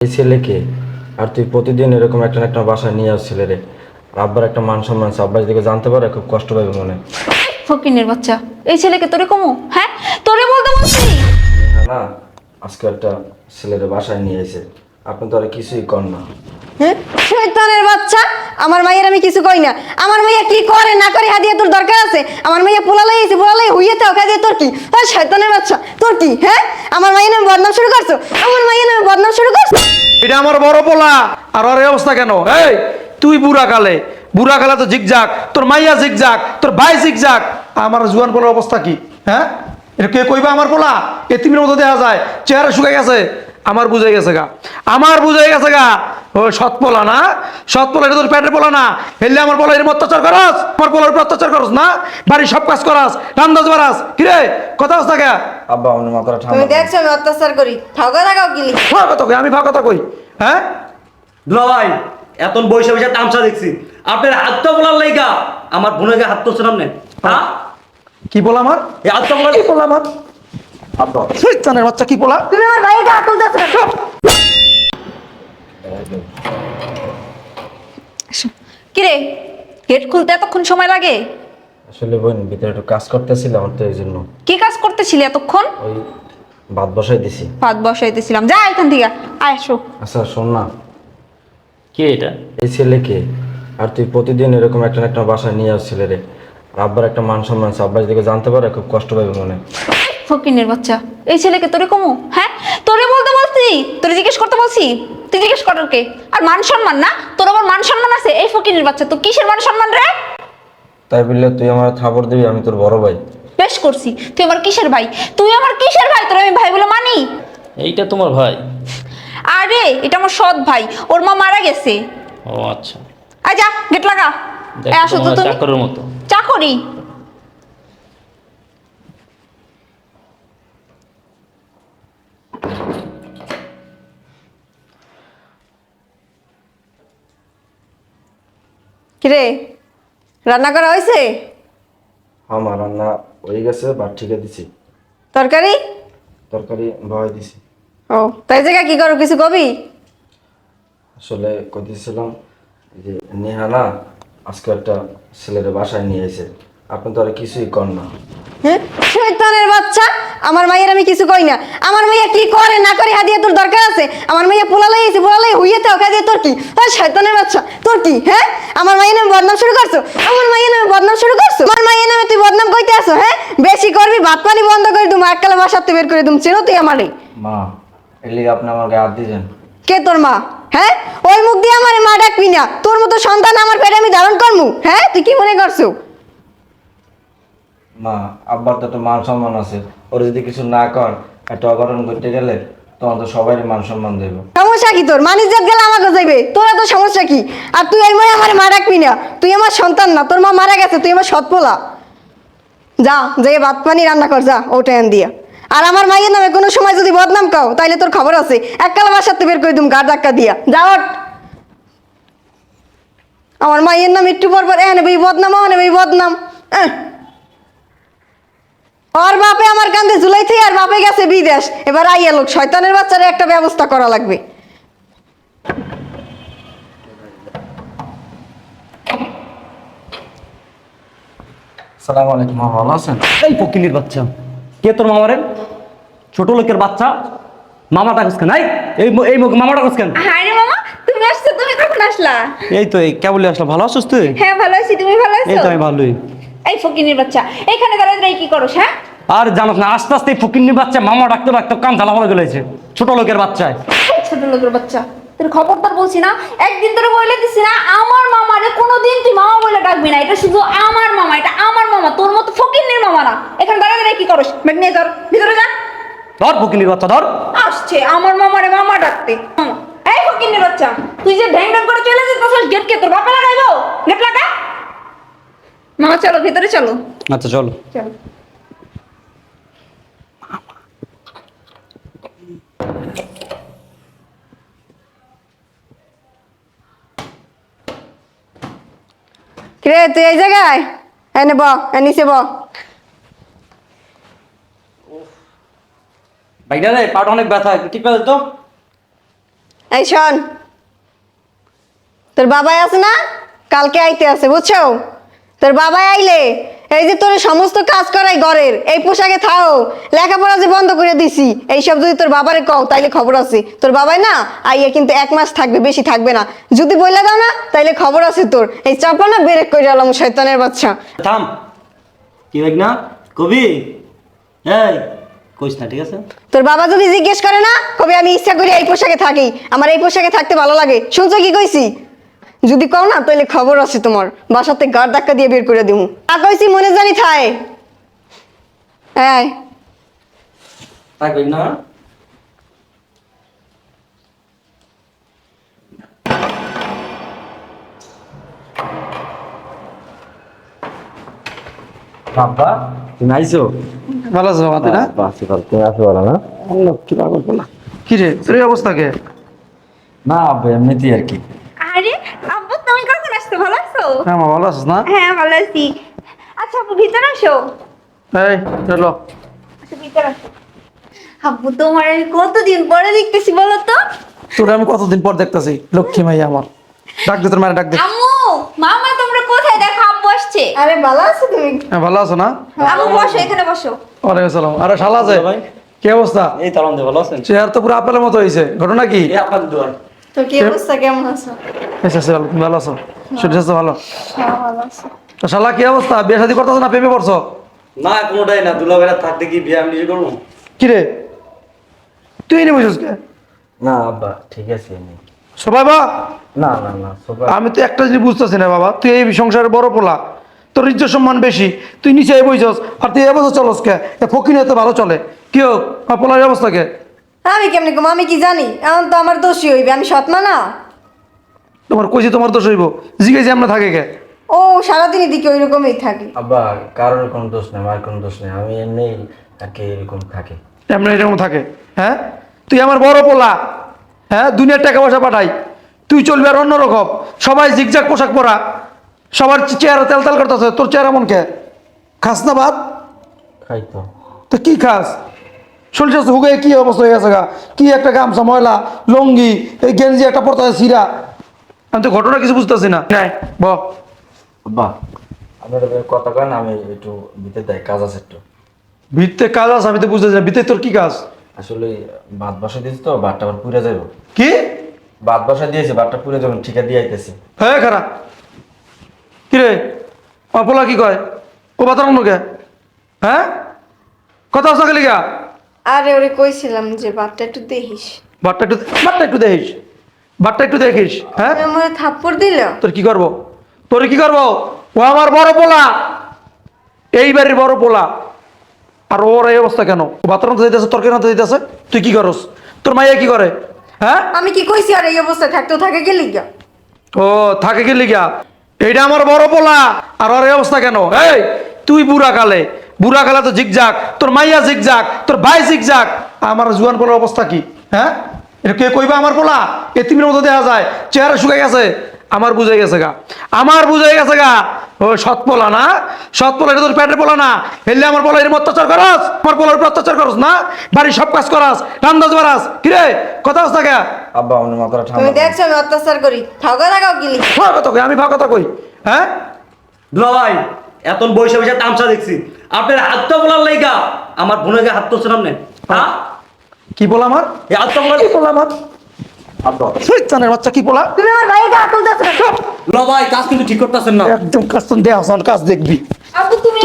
এই ছেলেকে আর তুই প্রতিদিন এরকম একটা একটা বাসায় নিয়ে আসছিলে রে আব্বার একটা মান সম্মান আছে আব্বা যদি জানতে পারে খুব কষ্ট পাবে মনে। ফকিনের বাচ্চা এই ছেলেকে তোরে কমু হ্যাঁ? তোরে বলতে বলছি। না আজকে একটা ছেলের বাসায় নিয়ে এসে আপনি তো আর কিছুই কর না। হ্যাঁ? শয়তানের বাচ্চা আমার মাইয়ের আমি কিছু কই না। আমার মাইয়া কি করে না করে হাদিয়া তোর দরকার আছে? আমার মাইয়া পোলালাই এসে পোলালাই হইয়ে তো কাজে তোর কি? হ্যাঁ শয়তানের বাচ্চা তোর কি? হ্যাঁ? আমার মাইয়ের নামে বদনাম শুরু করছ? আমার মাইয়ের নামে বদনাম শুরু করছ? এটা আমার বড় পোলা। আর ওর অবস্থা কেন? এই, তুই বুড়া কালে। বুড়া কালে তো জিগজাক তোর মাইয়া জিগজাক তোর ভাই জিগজাক আমার জুয়ান পোলার অবস্থা কি? হ্যাঁ? এটা কে কইবা আমার পোলা? এতিমের মতো দেখা যায়। চেহারা শুকাই গেছে। আমার বুঝে গেছে গা। আমার বুঝে গেছে গা। ও সৎ পোলা না? সৎ পোলা এটা তোর পেটের পোলা না? হেললে আমার পোলা এর অত্যাচার করস? আমার পোলার উপর অত্যাচার করস না? বাড়ির সব কাজ করাস। রান্দাজ বাড়াস। কিরে? কথা হস থাকে আব্বা আমার মাথাটা তুমি ঠান্ডা দেখছ আমি অত্যাচার করি। ঠাকা থাকাও গিলি ভাগ কথা কই আমি ভাগ কথা কই হ্যাঁ? দুলা ভাই এত বৈশা বৈশা তামসা দেখছি। আপনার হাতটা বলার লাইগা আমার বোনকে হাত তুলছে নামনে হ্যাঁ? কি বলা আমার? এই হাতটা বলার কি বলা আমার? আব্বা। শয়তানের বাচ্চা কি বলা? তুমি আমার ভাইকে হাত তুলতেছো? কিরে গেট খুলতে এতক্ষণ সময় লাগে? আসলে বোন ভিতরে একটু কাজ করতেছিলাম তো এই জন্য কি কাজ করতেছিলি এতক্ষণ? ওই ভাত বসাই দিছি। ভাত বসাইতেছিলাম যা এখান থেকে আয় আসো আচ্ছা শোন না। কে এটা? এই ছেলেকে। আর তুই প্রতিদিন এরকম একটা না একটা বাসায় নিয়ে আসছিলে রে আর আব্বার একটা মান সম্মান আছে। আব্বা যদি জানতে পারে খুব কষ্ট পাবে মনে ফকিনের বাচ্চা। এই ছেলেকে তোরে কমু হ্যাঁ? তোরে বলতে বলছি তোরে জিজ্ঞেস করতে বলছি। তুই জিজ্ঞেস করার কে আর মান সম্মান না? তোর আবার মান সম্মান আছে? এই ফকিনের বাচ্চা তো কিসের মান সম্মান রে? তাই বললে তুই আমার থাপড় দিবি আমি তোর বড় ভাই। বেশ করছি। তুই আমার কিসের ভাই? তুই আমার কিসের ভাই? তোর আমি ভাই বলে মানি? এইটা তোমার ভাই। আরে এটা আমার সৎ ভাই। ওর মা মারা গেছে। ও আচ্ছা। আয় যা গেট লাগা। এই আসো তো তুমি। চাকরের মতো। চাকরি কিরে? রান্না করা হয়েছে? আমার রান্না হয়ে গেছে বাট ঠিকে দিছি। তরকারি? তরকারি ভয় দিছি। ও তাই জায়গা কি করো কিছু কবি? আসলে কইতেছিলাম যে নেহা না আজকে একটা ছেলের বাসায় নিয়ে এসে আপনি তো আর কিছুই কর না। হ্যাঁ? শয়তানের বাচ্চা! আমার মাইয়ের আমি কিছু কই না। আমার মাইয়া কি করে না করে হাদিয়া তোর দরকার আছে? আমার মাইয়া পোলালাই এসে পোলালাই হইয়ে তো কাজে তোর কি? হ্যাঁ শয়তানের বাচ্চা তোর কি? হ্যাঁ? আমার মাইয়ের নামে বদনাম শুরু করছ? আমার মাইয়ের নামে বদনাম শুরু করছ? আমার মাইয়ের নামে তুই বদনাম কইতে আসো হ্যাঁ? বেশি করবি ভাত পানি বন্ধ করে দুম এককালে বাসাতে বের করে দুম চেনো তুই আমারে? মা এর লিগে আপনি আমার গায়ে হাত দিয়েছেন। কে তোর মা? হ্যাঁ? ওই মুখ দিয়ে আমার মা ডাকবি না। তোর মতো সন্তান আমার পেটে আমি ধারণ করমু। হ্যাঁ? তুই কি মনে করছ? মা, আব্বার তো মান সম্মান আছে। ওর যদি কিছু না কর, একটা অঘটন করতে গেলে তখন তো সবাই মান সম্মান দেব। সমস্যা কি তোর? মানিজ্য গেলে আমাকে যাইবে তোরা তো সমস্যা কি? আর তুই এই মনে আমার মা রাখবি না। তুই আমার সন্তান না। তোর মা মারা গেছে, তুই আমার সৎপোলা যা, যে ভাত পানি রান্না কর, যা ও ট্রেন দিয়া। আর আমার মায়ের নামে কোনো সময় যদি বদনাম কাও, তাইলে তোর খবর আছে। এককাল বাসাতে বের করে দিম গাড় ধাক্কা দিয়া। যা ওঠ। আমার মায়ের নাম একটু পর পর, এ নেবে বদনাম, ও নেবে বদনাম। এহ। ওর বাপে আমার কান্দে জুলাই থেকে আর বাপে গেছে বিদেশ। এবার আইয়া লোক শয়তানের বাচ্চারে একটা ব্যবস্থা করা লাগবে। সালাম আলাইকুম ভালো আছেন? এই ফকিনির বাচ্চা। কে তোর মামারে? ছোট লোকের বাচ্চা। মামাটা কাছে নাই এই এই ম- মামাটা কাছে আরে মামা তুমি আসছো তুমি কখন আসলা? এই তো এই কেবলই আসলাম ভালো আছিস তুই? হ্যাঁ ভালো আছি তুমি ভালো এই তো আমি ভালোই। এই ফকিনের বাচ্চা এখানে দাঁড়ায় দাঁড়ায় কি করো হ্যাঁ? আর জানাস না আস্তে আস্তে ফকিন্নি বাচ্চা মামা ডাকতে ডাকতে কান ঝালা হয়ে গেলেছে ছোট লোকের বাচ্চায়। ছোট লোকের বাচ্চা তোর খবরদার বলছি না একদিন তোরে বলে দিছি না আমার মামারে কোনোদিন তুই মামা বলে ডাকবি না এটা শুধু আমার মামা এটা আমার মামা তোর মতো ফকিন্নির মামা না। এখানে দাঁড়ায় দাঁড়ায় কি করস ব্যাগ নিয়ে ধর ভিতরে যা। ধর ফকিন্নির বাচ্চা ধর। আসছে আমার মামারে মামা ডাকতে। এই ফকিন্নির বাচ্চা তুই যে ঢ্যাং ঢ্যাং করে চলে যেতেছিস গেট কে তোর বাপে লাগাইবো? গেট লাগা মামা চলো ভিতরে চলো। আচ্ছা চলো। চলো। কিরে তুই এই জায়গায়? এনে ব এ নিচে ব। ভাইটা রে পাটা অনেক ব্যথা টিপে দে তো? এই শোন তোর বাবাই আছে না? কালকে আইতে আছে বুঝছ? তোর বাবাই আইলে এই যে তোর সমস্ত কাজ করাই ঘরের এই পোশাকে থাও লেখাপড়া যে বন্ধ করে দিছি এইসব যদি তোর বাবারে কও তাইলে খবর আছে। তোর বাবাই না আইয়া কিন্তু এক মাস থাকবে বেশি থাকবে না। যদি বইলে দাও না তাইলে খবর আছে তোর। এই চাপা না বেরেক করে আলাম শয়তানের বাচ্চা। থাম। কি না? কবি? এই কইস না ঠিক আছে? তোর বাবা যদি জিজ্ঞেস করে না কবি আমি ইচ্ছা করি এই পোশাকে থাকি। আমার এই পোশাকে থাকতে ভালো লাগে। শুনছো কি কইছি? যদি কও না তাহলে খবর আছে তোমার। বাসাতে গাড় ধাক্কা দিয়ে বের করে দিমু। আ মনে জানি থায় হ্যাঁ তাই না? বাবা তুমি আইছো? ভালো আছো বাবা তুই না? ভালো। তুমি না? কি পাগল বলা। কি রে? তোর অবস্থা কে? না আব্বা এমনিতেই আর কি আরে আব্বু তুমি কখন আসছো ভালো আছো? হ্যাঁ মা ভালো আছিস না? হ্যাঁ ভালো আছি। আচ্ছা আব্বু ভিতরে আসো। এই চলো। আচ্ছা ভিতরে আসো। আব্বু তোমার আমি কতদিন পরে দেখতেছি বলো তো? তোর আমি কতদিন পর দেখতেছি? লক্ষ্মী মাইয়া আমার। ডাক দে তোর মায়ের ডাক দে। আম্মু মামা তোমরা কোথায়? দেখো আব্বু আসছে। আরে ভালো আছো তুমি? হ্যাঁ ভালো আছো না? আব্বু বসো এখানে বসো। ওয়ালাইকুম আসসালাম। আরে শালা আছে কি অবস্থা? এই দে ভালো আছেন? চেহারা তো পুরো আপেলের মতো হয়েছে ঘটনা কি? এই আপনার দুয়ার। তোর কি অবস্থা? কেমন আছো? এসে এসে ভালো তুমি ভালো আছো? শরীর স্বাস্থ্য ভালো? হ্যাঁ ভালো আছো। তো শালা কি অবস্থা? বিয়ে শাদী করতেছো না প্রেমে পড়ছো? না কোনোটাই না। দুলা বেলা থাকতে কি বিয়ে আমি নিজে করব। কি রে? তুই এনে বসিস কে? না আব্বা ঠিক আছে এমনি। সবাই বা না না না সবাই আমি তো একটা জিনিস বুঝতেছি না বাবা। তুই এই সংসারের বড় পোলা। তোর ইজ্জত সম্মান বেশি। তুই নিচে বইছস। আর তুই এবছর চলস কে? এ ফকির এত ভালো চলে। কি হোক পোলার অবস্থা কে? আমি কেমনি কম আমি কি জানি? এখন তো আমার দোষী হইবে আমি সৎমা না তোমার কইছি তোমার দোষ হইব জিজ্ঞেস আমরা থাকে কে? ও সারাদিনই দিকে ওই রকমই থাকে। আব্বা কারোর কোনো দোষ নেই আমার কোনো দোষ নেই আমি এমনি আর কি এরকম থাকে। এমন এরকম থাকে হ্যাঁ? তুই আমার বড় পোলা হ্যাঁ? দুনিয়ার টাকা পয়সা পাঠাই তুই চলবি আর অন্যরকম সবাই জিগজাগ পোশাক পরা সবার চেহারা তেল তেল করতেছে তোর চেহারা মন কে? খাস না ভাত খাই তো। তো কি খাস? শরীর স্বাস্থ্য হুগে কি অবস্থা হয়ে গেছে গা? কি একটা গামছা ময়লা লঙ্গি এই গেঞ্জি একটা পড়তে সিরা? আমি তো ঘটনা কিছু বুঝতেছি না। নাই। ব। আপনার কথা কেন আমি একটু ভিতরে দেয় কাজ আছে একটু। কাজ আছে আমি তো বুঝতেছি না। ভিত্তে তোর কি কাজ? আসলে বসা দিয়েছি তো আবার পুড়ে যাব কি? বসা দিয়েছি ভাতটা পুড়ে ঠিকা দিয়ে আইতেছি। হ্যাঁ খারাপ কি রে আমার পোলা কি কয়? ও কে হ্যাঁ? কথা আসা গেলি গা? আরে ওরে কইছিলাম যে বাপটা একটু দেখিস। বাটটা একটু বাটটা একটু দেখিস। বাটটা একটু দেখিস হ্যাঁ? আমার থাপ্পড় দিল? তোর কি করব? তোর কি করব? ও আমার বড় পোলা। এই বাড়ির বড় পোলা। আর ওর এই অবস্থা কেন? বাথরুম তো দিতেছে তোর কেন তো দিতেছে তুই কি করস? তোর মাইয়া কি করে? হ্যাঁ? আমি কি কইছি আর এই অবস্থায় থাকতেও থাকে গেলি গা ও থাকে কি লিগা এইটা আমার বড় পোলা। আর ওর এই অবস্থা কেন? এই তুই বুড়া কালে। বুড়া কালে তো জিগজাক তোর মাইয়া জিগজাক তোর ভাই জিগজাক আমার জুয়ান পোলার অবস্থা কি? হ্যাঁ? এটা কে কইবা আমার পোলা? এতিমের মতো দেখা যায় চেহারা শুকাই গেছে আমার বুঝে গেছে গা। আমার বুঝে গেছে গা ও সৎ পোলা না সৎ পোলা এটা তোর পেটের পোলা না। হেললে আমার পোলা এর অত্যাচার করস আমার পোলার উপর অত্যাচার করস না। বাড়ির সব কাজ করাস রান্দাজ বাড়াস। কিরে কথা হচ্ছে কে? আব্বা আমার মাথাটা তুমি ঠান্ডা দেখছ আমি অত্যাচার করি। থাকা থাকাও গেলি কথা কই আমি ভাগ কথা কই হ্যাঁ? দুলা ভাই এত বৈশা বৈশা তামসা দেখছি। আপনার হাতটা বলার লাইগা আমার বোনকে হাত তুলছেন আপনি হ্যাঁ। কি বলা আমার? এই হাতটা বলার কি বলা আমার? বাচ্চা কি বলা? তুমি আমার ভাইকে হাত তুলতেছো? ভাই কাজ কিন্তু ঠিক করতেছেন না। একদম দেহ হাসান কাজ দেখবি।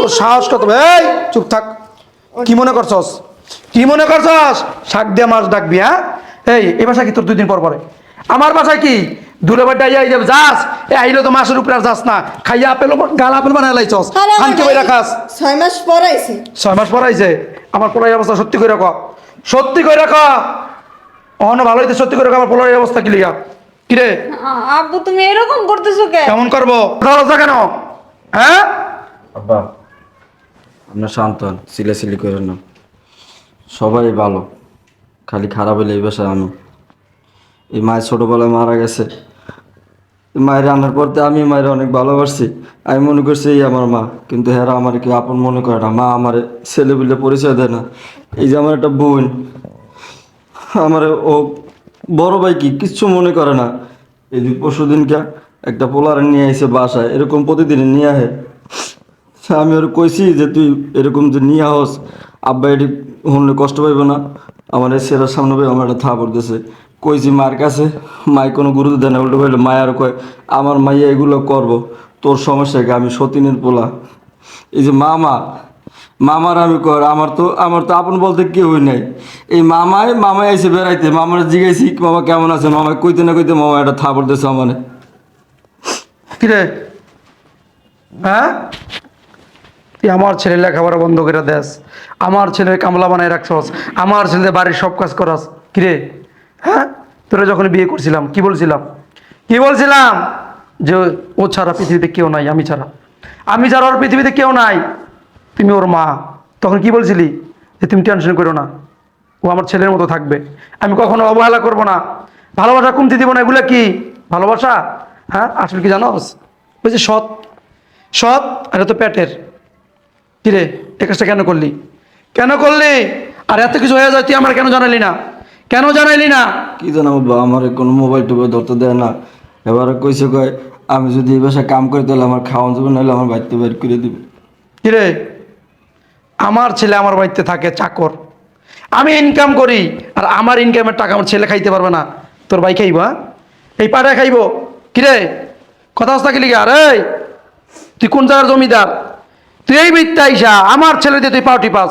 তোর সাহস কত? এই চুপ থাক। কি মনে করছস? কি মনে করছস? শাক দিয়ে মাছ ডাকবি হ্যাঁ? এই এই বাসা কি তোর দুই দিন পর পরে? আমার বাসায় কি? দূরে যাবে যাস। এ আইলে তো মাছের উপরে আর যাস না। খাইয়া আপেল গাল আপেল বানাই লাইছস। ছয় মাস পর আইছে। ছয় মাস পর আইছে? আমার অবস্থা সত্যি করে রাখ সত্যি করে রাখ অহন ভালো হইতে সত্যি করে রাখ আমার অবস্থা কি লিগা? আব্বু তুমি এরকম করতেছো কেমন করব? কেন। হ্যাঁ? আব্বা আপনার শান্ত করেন না। সবাই ভালো। খালি খারাপ হইলে এই বাসায় আমি এই মায়ের ছোটোবেলায় মারা গেছে। মায়ের রান্নার পরতে আমি মায়ের অনেক ভালোবাসছি। আমি মনে করছি এই আমার মা, কিন্তু হেরা আমার কি আপন মনে করে না। মা আমার ছেলে বলে পরিচয় দেয় না। এই যে আমার একটা বোন, আমার ও বড় ভাই কি কিচ্ছু মনে করে না। এই যে পরশু দিনকে একটা পোলার নিয়ে এসে বাসায়, এরকম প্রতিদিন নিয়ে আহে। আমি ওর কইছি যে তুই এরকম যে নিয়ে আহস, আব্বা এটি শুনলে কষ্ট পাইব না। আমার সেরার সামনে আমার একটা থা পড়তেছে কইছি মার কাছে, মাই কোনো গুরুত্ব দেয় না, উল্টো ভাইলে মায়ার কয়, আমার মাইয়া এগুলো করব, তোর সমস্যা কি? আমি সতীনের পোলা। এই যে মামা, মামার আমি কর, আমার তো আমার তো আপন বলতে কেউই নাই। এই মামায় মামায় এসে বেড়াইতে, মামার জিজ্ঞাসি, মামা কেমন আছে মামা কইতে না কইতে মামা একটা থা পড়তেছে আমার। কিরে? হ্যাঁ? তুই আমার ছেলে লেখাপড়া বন্ধ করে দেস, আমার ছেলের কামলা বানায় রাখছস, আমার ছেলে বাড়ির সব কাজ করাস, কিরে? হ্যাঁ তোরা যখন বিয়ে করছিলাম, কি বলছিলাম? কি বলছিলাম? যে ও ছাড়া পৃথিবীতে কেউ নাই, আমি ছাড়া। আমি ছাড়া ওর পৃথিবীতে কেউ নাই। তুমি ওর মা। তখন কি বলছিলি? যে তুমি টেনশন করো না। ও আমার ছেলের মতো থাকবে। আমি কখনো অবহেলা করব না। ভালোবাসা কমতি দিব না, এগুলো কি? ভালোবাসা? হ্যাঁ আসলে কি জানোস? যে সৎ। সৎ, আর তো পেটের। কিরে, এ কাজটা কেন করলি? কেন করলি? আর এত কিছু হয়ে যায়, তুই আমার কেন জানালি না? কেন জানাইলি না? কি জানো আব্বা আমার কোনো মোবাইল টোবাইল ধরতে দেয় না। এবারে কইছে কয় আমি যদি এই বাসায় কাম করি তাহলে আমার খাওয়ান যাবে নাহলে আমার বাড়িতে বের করে দিবে। কিরে আমার ছেলে আমার বাড়িতে থাকে চাকর। আমি ইনকাম করি আর আমার ইনকামের টাকা আমার ছেলে খাইতে পারবে না। তোর ভাই খাইব হ্যাঁ? এই পাটা খাইব। কিরে কথা হস্তা গেলি আর এই তুই কোন জায়গার জমিদার? তুই এই মিথ্যা আইসা আমার ছেলে দিয়ে তুই পাউটি পাস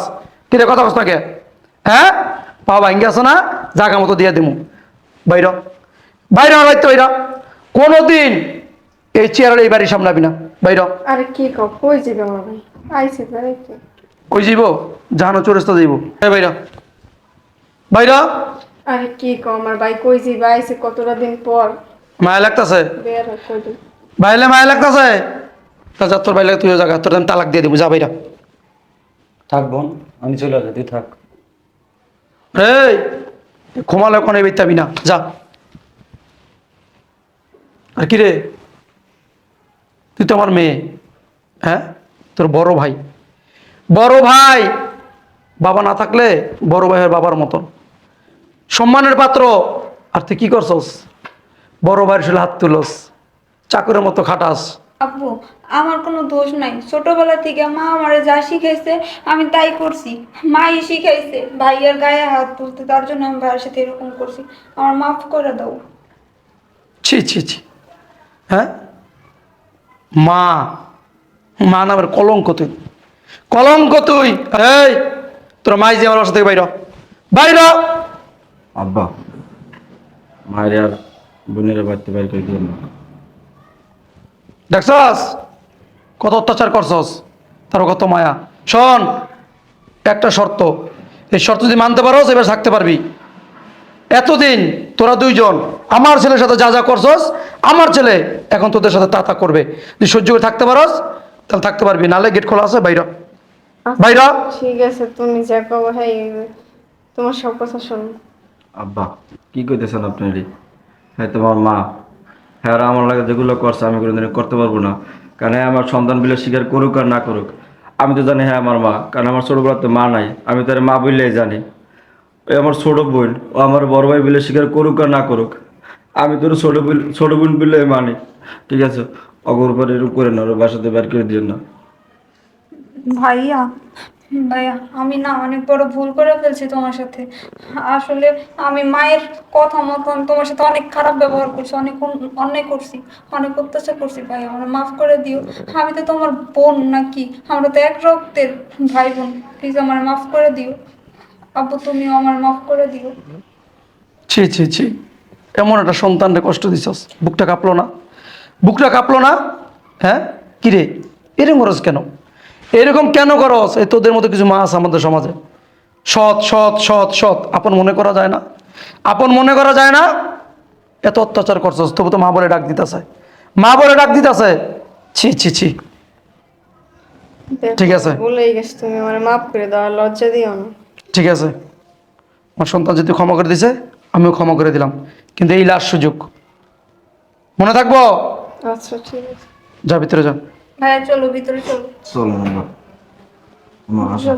কিরে কথা হস্তাকে হ্যাঁ? পাও ভাঙ্গে আসো না? জাগা মতো দিয়ে দিমু। বাইর বাইরে আমার বাড়িতে বাইর কোনোদিন এই চেয়ারের এই বাড়ি সামলাবি না। বাইর আরে কি কও কই যাবে আমার ভাই? আইছে বেড়াইতে কই যাইব? জাহানো চোরস্তা যাইব। এ বাইরা বাইরা আরে কি কও আমার ভাই কই যাবে আইছে কতটা দিন পর। মায়া লাগতাছে? বের কই বাইলে মায়া লাগতাছে? তা যা তোর বাইলে তুইও জায়গা তোর আমি তালাক দিয়ে দিব যা বাইরা থাক বোন আমি চলে আসি তুই থাক। এই! ঘুমালে কোনো বেতাবি না। যা। আর কি রে? তুই তো আমার মেয়ে। হ্যাঁ? তোর বড় ভাই। বড় ভাই! বাবা না থাকলে বড় ভাইয়ের বাবার মতন। সম্মানের পাত্র। আর তুই কি করছস? বড় ভাইয়ের শুলে হাত তুলস। চাকরের মতো খাটাস। আপু আমার কোনো দোষ নাই। ছোটবেলা থেকে মা আমারে যা শিখাইছে আমি তাই করছি। মাই শিখাইছে ভাইয়ের গায়ে হাত তুলতে তার জন্য আমি ভাইয়ের সাথে এরকম করছি। আমার মাফ করে দাও। ছি ছি ছি। হ্যাঁ? মা মা নামের কলঙ্ক তুই। কলঙ্ক তুই! এই তোর মাই যে আমার বাসা থেকে বাইর। বাইর আব্বা মায়ের আর বোনের বাড়িতে বের করে দিও না। দেখছস? কত অত্যাচার করছস? তার কত মায়া। শোন একটা শর্ত। এই শর্ত যদি মানতে পারোস এবার থাকতে পারবি। এতদিন তোরা দুইজন আমার ছেলের সাথে যা যা করছস আমার ছেলে এখন তোদের সাথে তা তা করবে। যদি সহ্য করে থাকতে পারোস তাহলে থাকতে পারবি। নালে গেট খোলা আছে বাইর। হ। বাইর। ঠিক আছে তুমি যা কও হ্যাঁ তোমার সব কথা শোনো। আব্বা কি কইতেছেন আপনি হ্যাঁ তোমার মা। হ্যাঁ আমার লাগে যেগুলো করছে আমি কোনোদিন করতে পারব না। কারণ হ্যাঁ আমার সন্তান বিলে স্বীকার করুক আর না করুক, আমি তো জানি হ্যাঁ আমার মা। কারণ আমার ছোটোবেলাতে মা নাই, আমি তার মা বললেই জানি। ওই আমার ছোটো বোন, ও আমার বড় ভাই বিলে স্বীকার করুক আর না করুক, আমি তোর ছোটো বোন ছোটো বোন বিলে মানি। ঠিক আছে? অগর পরে করে না ওর বাসাতে বের করে দিও না। ভাইয়া ভাইয়া, আমি না অনেক বড় ভুল করে ফেলছি তোমার সাথে। আসলে আমি মায়ের কথা মতন তোমার সাথে অনেক খারাপ ব্যবহার করছি, অনেক অন- অন্যায় করছি, অনেক অত্যাচার করছি ভাইয়া, আমার মাফ করে দিও। আমি তো তোমার বোন নাকি? আমরা তো এক রক্তের ভাই বোন প্লিজ আমার মাফ করে দিও। আব্বু, তুমিও আমার মাফ করে দিও। ছি ছি ছি, এমন একটা সন্তানরে কষ্ট দিছস, বুকটা কাঁপলো না? বুকটা কাঁপলো না? হ্যাঁ? কিরে এরকম করস কেন? এরকম কেন করস? এই তোদের মতো কিছু মা আছে আমাদের সমাজে। সৎ সৎ সৎ সৎ। আপন মনে করা যায় না। আপন মনে করা যায় না? এত অত্যাচার করছস তবু তো মা বলে ডাক দিতেছে। মা বলে ডাক দিতেছে। ছি ছি ছি। ঠিক আছে। ভুলেই গেছো তুমি আমার মাফ করে দাও লজ্জা দিও না। ঠিক আছে। আমার সন্তান যদি ক্ষমা করে দিছে আমিও ক্ষমা করে দিলাম। কিন্তু এই লাস্ট সুযোগ। মনে থাকব? আচ্ছা ঠিক আছে। যা ভিতরে যা। ভাইয়া চলো ভিতরে চলো চলো আব্বা মা আসো।